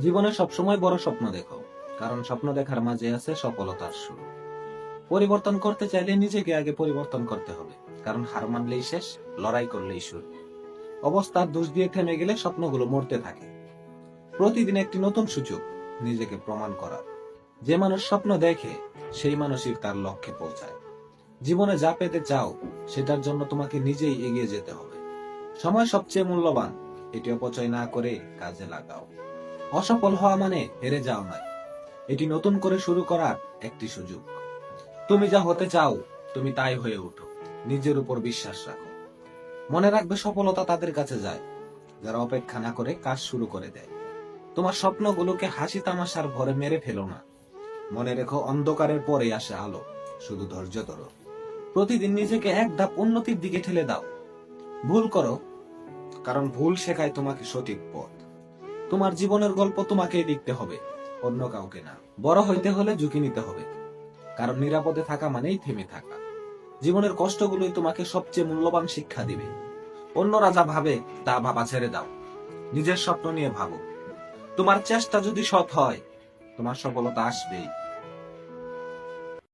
জীবনে সবসময় বড় স্বপ্ন দেখো, কারণ স্বপ্ন দেখার মাঝে আছে সফলতার শুরু। পরিবর্তন করতে চাইলে নিজেকে আগে পরিবর্তন করতে হবে, কারণ হার মানলেই শেষ, লড়াই করলেই শুরু। অবস্থার দোষ দিয়ে থেমে গেলে স্বপ্নগুলো মরতে থাকে। প্রতিদিন একটি নতুন সুযোগ নিজেকে প্রমাণ করার যে মানুষ স্বপ্ন দেখে, সেই মানুষই তার লক্ষ্যে পৌঁছায়। জীবনে যা পেতে চাও, সেটার জন্য তোমাকে নিজেই এগিয়ে যেতে হবে। সময় সবচেয়ে মূল্যবান, এটি অপচয় না করে কাজে লাগাও। অসফল হওয়া মানে হেরে যাও নয়। এটি নতুন করে শুরু করার একটি সুযোগ। তুমি যা হতে চাও, তুমি তাই হয়ে ওঠো। নিজের উপর বিশ্বাস রাখো। মনে রাখবে সফলতা তাদের কাছে যায়। যারা অপেক্ষা না করে কাজ শুরু করে দেয়। তোমার স্বপ্নগুলোকে হাসি তামাশার ভরে মেরে ফেলো না। মনে রেখো অন্ধকারের পরে আসে আলো। শুধু ধৈর্য ধরো। প্রতিদিন নিজেকে এক ধাপ উন্নতির দিকে ঠেলে দাও। ভুল করো, কারণ ভুল শেখায় তোমাকে সঠিক পথ। তোমার জীবনের গল্প তোমাকেই লিখতে হবে, অন্য কাউকে না। বড় হইতে হলে ঝুঁকি নিতে হবে। কারণ নিরাপদে থাকা মানেই থেমে থাকা। জীবনের কষ্টগুলোই তোমাকে সবচেয়ে মূল্যবান শিক্ষা দিবে। অন্যরা যা ভাবে, তা ভাবা ছেড়ে দাও। নিজের স্বপ্ন নিয়ে ভাবো। তোমার চেষ্টা যদি সৎ হয়, তোমার সফলতা আসবেই।